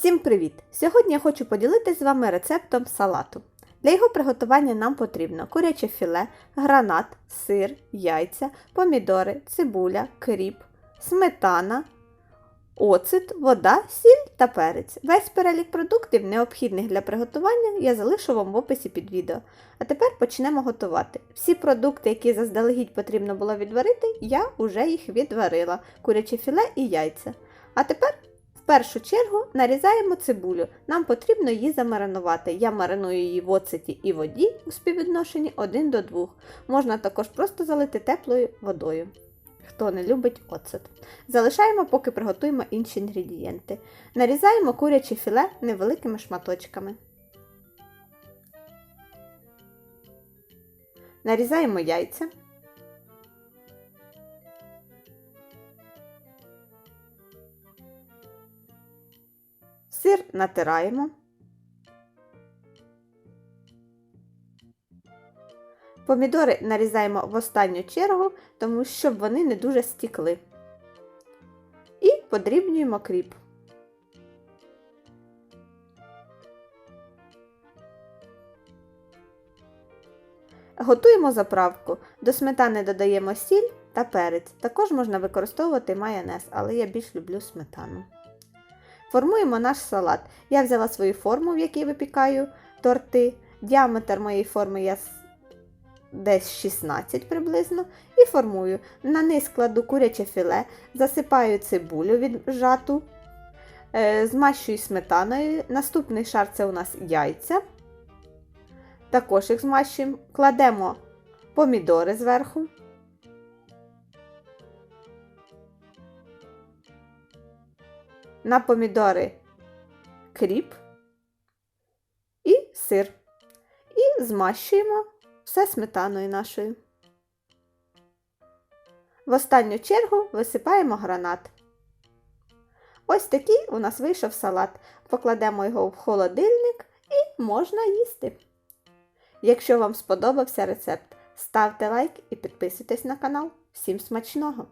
Всім привіт! Сьогодні я хочу поділитися з вами рецептом салату. Для його приготування нам потрібно куряче філе, гранат, сир, яйця, помідори, цибуля, кріп, сметана, оцет, вода, сіль та перець. Весь перелік продуктів, необхідних для приготування, я залишу вам в описі під відео. А тепер почнемо готувати. Всі продукти, які заздалегідь потрібно було відварити, я вже їх відварила: куряче філе і яйця. А тепер першу чергу нарізаємо цибулю. Нам потрібно її замаринувати. Я мариную її в оцеті і воді у співвідношенні 1 до 2. Можна також просто залити теплою водою. Хто не любить оцет. Залишаємо, поки приготуємо інші інгредієнти. Нарізаємо куряче філе невеликими шматочками. Нарізаємо яйця. Сир натираємо. Помідори нарізаємо в останню чергу, тому щоб вони не дуже стікли. І подрібнюємо кріп. Готуємо заправку. До сметани додаємо сіль та перець. Також можна використовувати майонез, але я більш люблю сметану. Формуємо наш салат. Я взяла свою форму, в якій випікаю торти. Діаметр моєї форми я десь 16 приблизно. І формую. На низ кладу куряче філе, засипаю цибулю віджату, е, змащую сметаною. Наступний шар це у нас яйця. Також їх змащуємо, кладемо помідори зверху. На помідори кріп і сир. І змащуємо все сметаною нашою. В останню чергу висипаємо гранат. Ось такий у нас вийшов салат. Покладемо його в холодильник і можна їсти. Якщо вам сподобався рецепт, ставте лайк і підписуйтесь на канал. Всім смачного!